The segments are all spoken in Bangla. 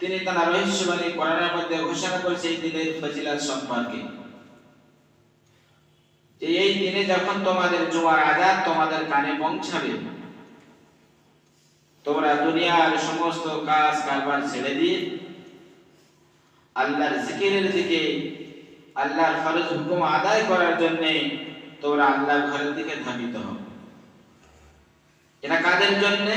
তিনি তার রহস্যবাণী কোরআনের মধ্যে ঘোষণা করেছে এই দিনের ফজিলাত সম্পর্কে। যে এই দিনে যখন তোমাদের জুমার আজাদ তোমাদের কানে পৌঁছাবে, তোমরা দুনিয়ার সমস্ত কাজ কারবার ছেড়ে দিয়ে আল্লাহর জিকিরের দিকে, আল্লাহর ফরজ হুকুম আদায় করার জন্য তোমরা আল্লাহর ঘরের দিকে ধাবিত হও। এটা কাদের জন্য?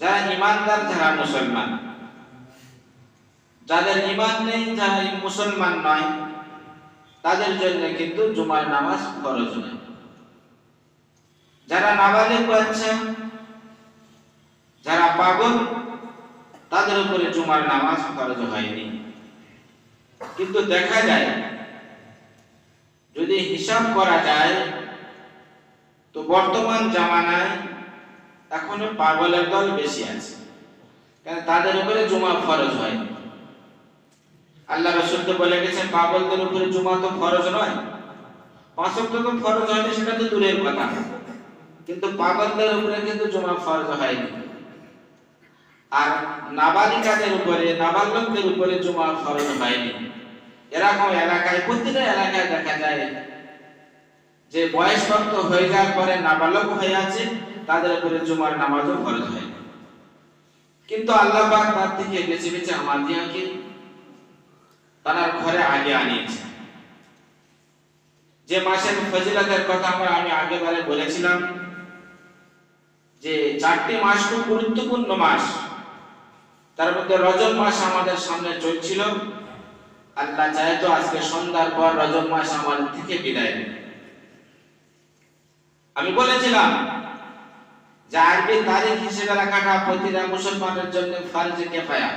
যারা ইমানদার যারা মুসলমান। যাদের ইমান নেই, যারা মুসলমান নয়, তাদের জন্য কিন্তু জুমার নামাজ ফরজ নয়। যারা নাবালিগ বাচ্চা যারা পাগল, তাদের উপরে জুমার নামাজ ফরজ হয়নি। কিন্তু দেখা যায়, যদি হিসাব করা যায়, তো বর্তমান জামানায় এখনও পাগলের দল বেশি আছে। কারণ তাদের উপরে জুমা ফরজ হয়। আল্লাহ রসুল তো বলে গেছেন, পাগলদের উপরে জুমা তো ফরজ নয়। পাঁচ তো ফরজ হয়নি সেটা তো দূরের কথা। কিন্তু পাগলদের উপরে কিন্তু জুমা ফরজ হয়নি। আর নাবালিকাদের উপরে, নাবালকদের উপরে জুমা ফরজ হয়নি। এরকম এলাকায়, প্রতিটা এলাকায় দেখা যায় যে বয়সপ্রাপ্ত হয়ে যাওয়ার পরে নাবালক হয়ে আছে তাদের উপরে জুমার নামাজও ফরজ হয়। কিন্তু আল্লাহ পাক তার থেকে বেছে বেছে আমাদিয়াকে তার ঘরে আগে আনিয়েছে। যে মাসের ফজিলতের কথা আমরা আমি আগেবারে বলেছিলাম যে চারটি মাস খুব গুরুত্বপূর্ণ মাস। তার মধ্যে রজব মাস আমাদের সামনে চলছিল। আল্লাহ চায় তো আজকে সন্ধ্যার পর রজব মাস আমাদের থেকে বিদায় আমি বলেছিলাম যে আরবি তারিখ হিসেবে রাখাটা প্রতিটা মুসলমানের জন্য ফার্জে কেফায়া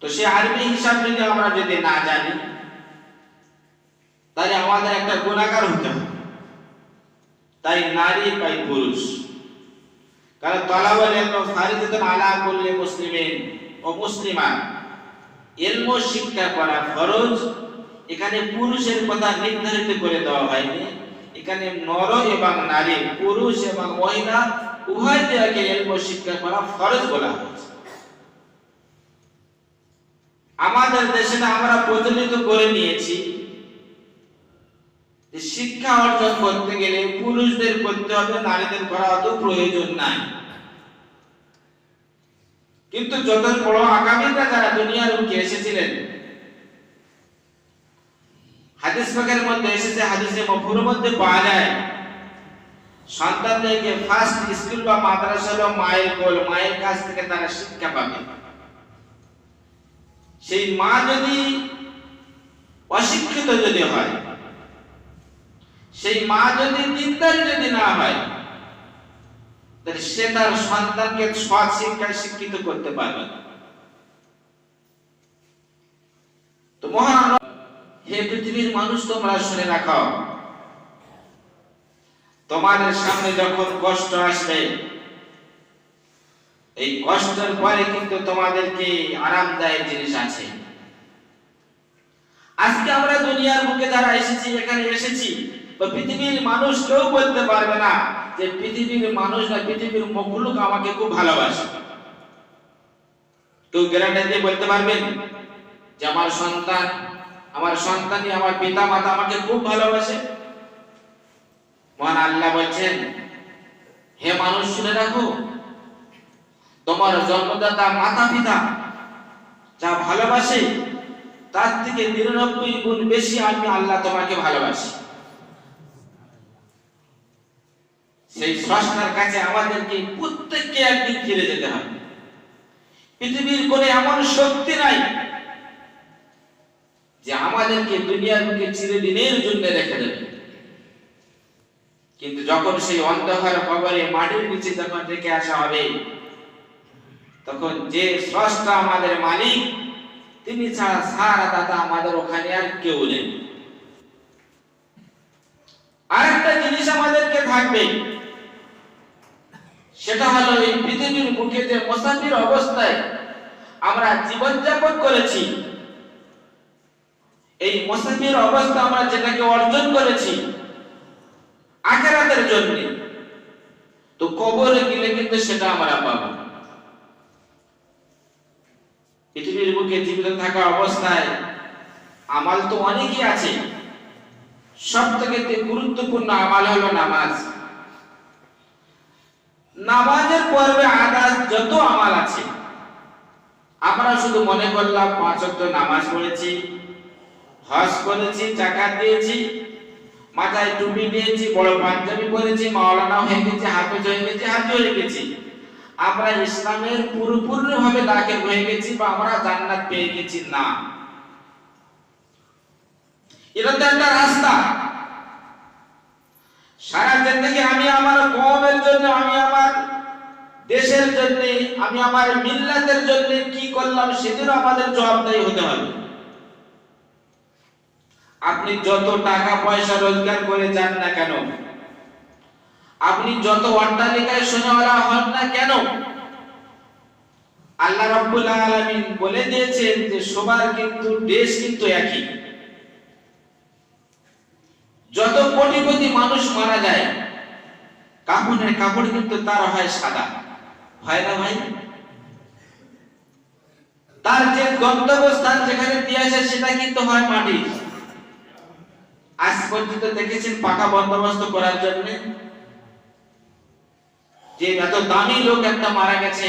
তো সে আরবি হিসাব যদি আমরা যদি না জানি, তাহলে আমাদের একটা গুণাগার হতে হবে। তাই নারী পাই পুরুষ। কারণ তলাবল এলম ফারিদাতুন আলা কুল্লি মুসলিমিন ও মুসলিমা এলম শিক্ষা করা ফরজ। এখানে পুরুষের কথা নির্ধারিত করে দেওয়া হয়নি। এখানে নর এবং নারী, পুরুষ এবং মহিলা উভয় দেহকে এলম শিক্ষা করা ফরজ বলা হয়েছে। আমাদের দেশে আমরা প্রচলিত করে নিয়েছি শিক্ষা অর্জন করতে গেলে পুরুষদের করতে হবে, নারীদের করা অত প্রয়োজন নাই। কিন্তু যত বড় আগামীরা যারা দুনিয়ার বুকে এসেছিলেন হাদিস পাকের মধ্যে এসেছে, হাদিসে মফুর মধ্যে পাওয়া যায়। সন্তানদেরকে ফার্স্ট স্কুল বা মাদ্রাসা হলো মায়ের কোল, মায়ের কাছ থেকে তারা শিক্ষা পাবে। সেই মা যদি অশিক্ষিত যদি হয়, সেই মা যদি দিনদারি যদি না হয়, তাহলে সে তার সন্তানকে সৎ শিক্ষায় শিক্ষিত করতে পারবে না। তো মহান হে পৃথিবীর মানুষ, তোমরা শুনে রাখো। তোমাদের সামনে যখন কষ্ট আসবে, এই কষ্টের পরে কিন্তু তোমাদেরকে আরামদায়ক জিনিস আছে। আজকে আমরা দুনিয়ার বুকে যারা এসেছি, এখানে এসেছি পৃথিবীর মানুষ কেউ বলতে পারবে না যে পৃথিবীর মানুষ না, পৃথিবীর মখলুক আমাকে খুব ভালোবাসে। কেউ গ্যারান্টি দিয়ে বলতে পারবেন যে আমার সন্তান আমার সন্তানই, আমার পিতা মাতা আমাকে খুব ভালোবাসে। মহান আল্লাহ বলছেন, হে মানুষ শুনে রাখো, তোমার জন্মদাতা মাতা পিতা যা ভালোবাসে, তার থেকে নিরানব্বই গুণ বেশি আমি আল্লাহ তোমাকে ভালোবাসি। সেই স্রষ্টার কাছে আমাদেরকে প্রত্যেককে একদিন ফিরে যেতে হবে। পৃথিবীর কোনে এমন শক্তি নাই যে আমাদেরকে দুনিয়ার বুকে চিরদিনের জন্য রেখে দেবে। কিন্তু যখন সেই অন্ধকার কবরে মাটির নিচে যখন রেখে আসা হবে, তখন যে স্রষ্টা আমাদের মালিক, তিনি ছাড়া সারা দাদা আমাদের ওখানে আর কেউ নেই। আরেকটা জিনিস আমাদেরকে থাকবে, সেটা হলো এই পৃথিবীর বুকে যে মোসাফির অবস্থায় আমরা জীবনযাপন করেছি এই মোসাফির অবস্থা আমরা যেটাকে অর্জন করেছি আখেরাতের জন্য, তো কবরে গেলে কিন্তু সেটা আমরা পাবো। পৃথিবীর বুকে জীবিত থাকা অবস্থায় আমাল তো অনেকই আছে। সব থেকে গুরুত্বপূর্ণ আমাল হলো নামাজ। নামাজের পর্বে আদাস যত আমাল আছে, আমরা শুধু মনে করলাম পাঁচ ওয়াক্ত নামাজ পড়েছি। হজ করেছি জাকাত দিয়েছি, মাথায় টুপি দিয়েছি, বড় পাঞ্জাবি পরেছি, মাওলানা হয়ে গেছি, হাফেজ হয়ে গেছি হাজি হয়ে গেছি। আমরা ইসলামের পুরোপুরি ভাবে দাখিল হয়ে গেছি বা আমরা জান্নাত পেয়ে গেছি না। এটা তো একটা রাস্তা। সারা জিন্দগি আমি আমার কওমের জন্য, আমি আমার দেশের জন্য, আমি আমার মিল্লাতের জন্য কি করলাম, সেদিনও আমাদের জবাবদারি হতে হবে। আপনি যত টাকা পয়সা রোজগার করে যান না কেন? আপনি যত অট্টালিকায় সোনাওয়ালা হন না কেন? আল্লাহ রাব্বুল আলামিন বলে দিয়েছেন যে সবার কিন্তু দেশ কিন্তু একই। যত কোটিপতি মানুষ মারা যায়, কাপড়ের কাপড় কিন্তু তার হয় সাদা। হয় না ভাই? তার যে গন্তব্যস্থান যেখানে দিয়ে আসে, সেটা কিন্তু হয় মাটি আজ পর্যন্ত দেখেছেন পাকা বন্দোবস্ত করার জন্য। যে এত দামি লোক একটা মারা গেছে,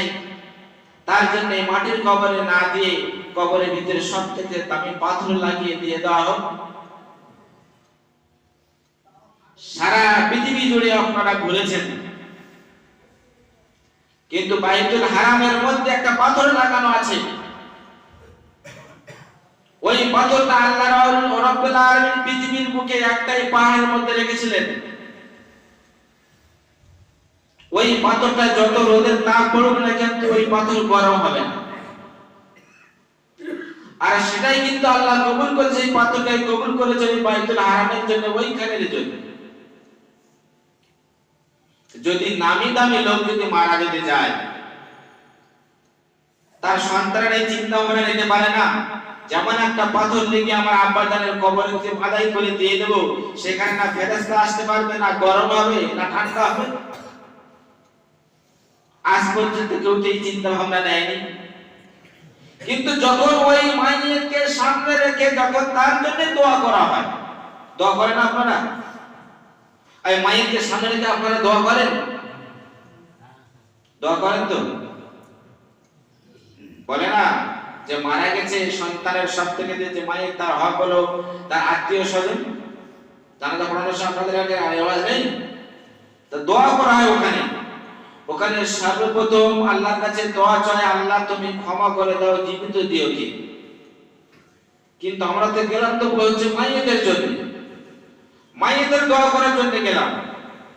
তার জন্য মাটির কবরে না দিয়ে কবরের ভিতরে সব থেকে দামি পাথর লাগিয়ে দিয়ে দেওয়া হোক। সারা পৃথিবী জুড়ে আপনারা ঘুরেছেন। কিন্তু বাইতুল হারামের মধ্যে একটা পাথর লাগানো আছে। ওই পাথরটা আল্লাহ রব্বুল আলামিন পৃথিবীর বুকে একটাই পাহাড়ের মধ্যে রেখেছিলেন। ওই পাথরটা যত রোদের তাপ পড়ুক না কিন্তু ওই পাথর গরম হবে না। আর সেটাই কিন্তু আল্লাহ কবুল করেছে, এই পাথরটাই কবুল করেছে ওই বাইতুল হারামের জন্য, ওইখানের জন্য। যদি নামি দামি লোক যদি মারা যেতে যায় তার সন্তানের এই চিন্তা ভাবনা নিতে পারে না। যেমন একটা পাথর লেগে আমার আব্বা জানের কবরে যে বাধাই করে দিয়ে দেব, সেখানে না ফেরেস্তা আসতে পারবে, না গরম হবে, না ঠান্ডা হবে। আজ পর্যন্ত কেউ তো এই চিন্তা ভাবনা নেয়নি। কিন্তু যখন ওই মাইয়েরকে সামনে রেখে যখন তার জন্য দোয়া করা হয়, দোয়া করেন আপনারা? এই মাইয়েরকে সামনে রেখে আপনারা দোয়া করেন? দোয়া করেন তো? বলে না যে মারা গেছে, সন্তানের সব থেকে যে মায়ের তার হক হলো, তার আত্মীয় স্বজন জানাজা পড়ানোর সময় আপনাদের আগে আওয়াজ নেই। তো দোয়া করা হয় ওখানে। ওখানে সর্বপ্রথম আল্লাহর কাছে দোয়া চায়, আল্লাহ তুমি ক্ষমা করে দাও, জীবিত দিও কি? কিন্তু আমরা তো গেলাম তো হচ্ছে মাইয়েদের জন্য। মাইয়েদের দোয়া করার জন্য গেলাম।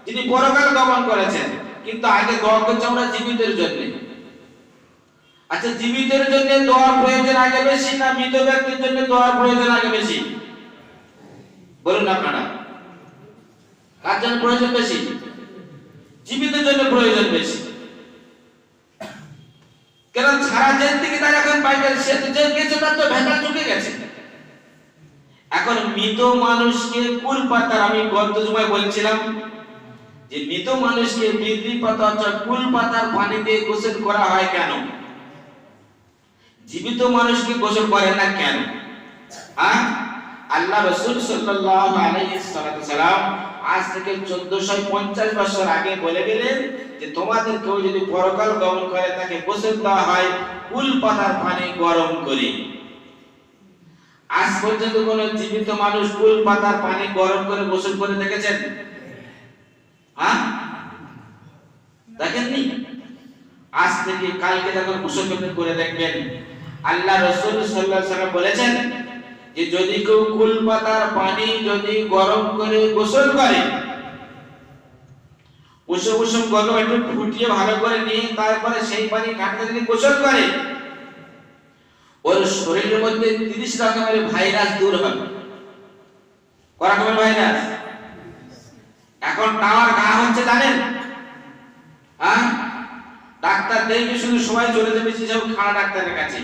যিনি পরকাল গমন করেছেন, কিন্তু আগে দোয়া করছে আমরা জীবিতের জন্য। আচ্ছা জীবিতের জন্য দোয়ার প্রয়োজন আগে বেশি না মৃত ব্যক্তির জন্য দোয়ার প্রয়োজন আগে বেশি? বলুন আপনারা। কার জন্য প্রয়োজন বেশি? জীবিতের জন্য প্রয়োজন বেশি। কেন সারা জেল থেকে তার এখন বাইরে সে তো জেল গেছে, তার তো ভেতর ঢুকে গেছে। এখন মৃত মানুষকে কুল পাতার, আমি গত জুমায় বলেছিলাম যে মৃত মানুষকে বৃদ্ধি পাতা অর্থাৎ কুল পাতার পানি দিয়ে গোসল করা হয় কেন? জীবিত মানুষকে গোসল করে না কেন? হ্যাঁ? আল্লাহ রসুল সাল্লাম আজ থেকে 1450 বছর আগে বলে গেলেন যে, তোমাদের কেউ যদি পরকাল গমন করে, তাকে গোসল দেওয়া হয় কুল পাতার পানি গরম করে। আজ পর্যন্ত কোন জীবিত মানুষ কুল পাতার পানি গরম করে গোসল করে দেখেছেন? হ্যাঁ? দেখেননি? আজ থেকে কালকে যখন গোসল করে দেখবেন আল্লাহ রসুল সাল্লাম বলেছেন যে যদি কেউ কুল পাতার পানি যদি গরম করে গোসল করে, উষুম উষুম গরম একটু ফুটিয়ে ভালো করে নিয়ে তারপরে সেই পানি ঠান্ডা যদি গোসল করে, ওর শরীরের মধ্যে তিরিশ রকমের ভাইরাস দূর হবে। ক রকমের ভাইরাস? এখন টাওয়ার ঘা হচ্ছে, জানেন? হ্যাঁ? ডাক্তার দেখবে শুধু সবাই চলে যাবে সব খাড়া ডাক্তারের কাছে।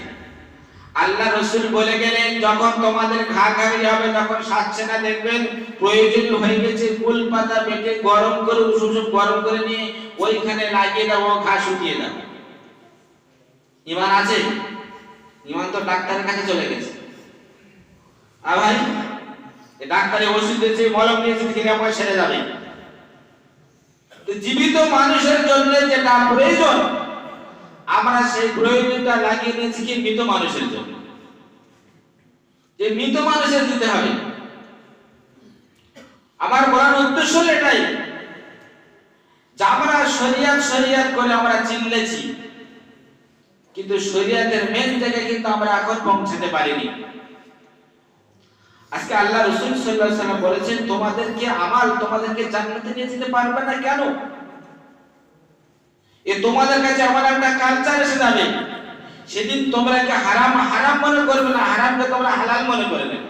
আল্লাহ রসুল বলে গেলেন, যখন তোমাদের ঘা ঘাড়ি হবে, তখন সাচ্ছে না দেখবেন, প্রয়োজন হয়ে গেছে ফুল পাতা পেটে গরম করে উষুম গরম করে নিয়ে ওইখানে লাগিয়ে দাও ঘা শুকিয়ে দাও। ইমান আছে? ইমান তো ডাক্তারের কাছে চলে গেছে। আর ভাই ডাক্তারে ওষুধ দিয়েছে, মলম দিয়েছে খেলে আমার সেরে যাবে। জীবিত মানুষের জন্য যেটা প্রয়োজন আমরা সেই প্রয়োজনটা লাগিয়ে দিয়েছি কি মৃত মানুষের জন্য? যে মৃত মানুষের দিতে হবে। আমার বলার উদ্দেশ্য এটাই। যে আমরা শরিয়াত শরিয়াত করে আমরা চিনলেছি। কিন্তু শরিয়াতের মেন জায়গায় কিন্তু আমরা এখন পৌঁছাতে পারিনি। আজকে আল্লাহ রসুল সাল্লাম বলেছেন, তোমাদেরকে আমার, তোমাদেরকে জান্নাতে নিয়ে যেতে পারবে না কেন? এ তোমাদের কাছে আমার একটা কালচার এসে যাবে। সেদিন তোমরা কি হারাম হারাম মনে করবে না, হারামকে তোমরা হালাল মনে করে নেবে।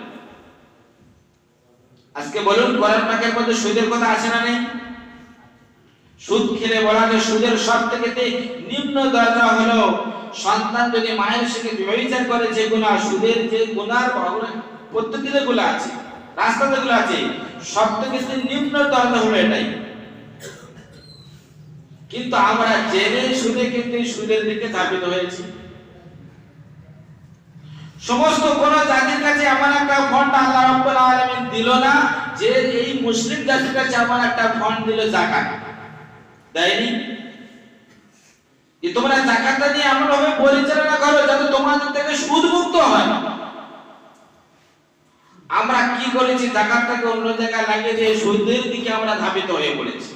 আজকে বলুন কোরআন পাকের মধ্যে সুদের কথা আছে না নেই? সুদ খেলে বলা যে সুদের সব থেকে নিম্ন দরজা হলো, সন্তান যদি মায়ের সঙ্গে ব্যবচার করে যে গুণা, সুদের যে গুণার পদ্ধতি যেগুলো আছে রাস্তা যেগুলো আছে সব থেকে নিম্ন দরজা হলো এটাই। কিন্তু আমরা জেনে শুনে কিন্তু সুদের দিকে ধাবিত হয়েছি। সমস্ত কোন জাতির কাছে এমন একটা ফন্ড আল্লাহ রাব্বুল আলামিন দিল না যে এই মুসলিম জাতির কাছে এমন একটা ফন্ড দিল যাকাত দেয়নি? যে তোমরা যাকাতটা নিয়ে এমন ভাবে পরিচালনা করো যাতে তোমাদের থেকে সুদ মুক্ত হয়? আমরা কি করেছি? যাকাতটাকে অন্য জায়গায় লাগিয়ে দিয়ে সুদের দিকে আমরা ধাবিত হয়ে পড়েছি।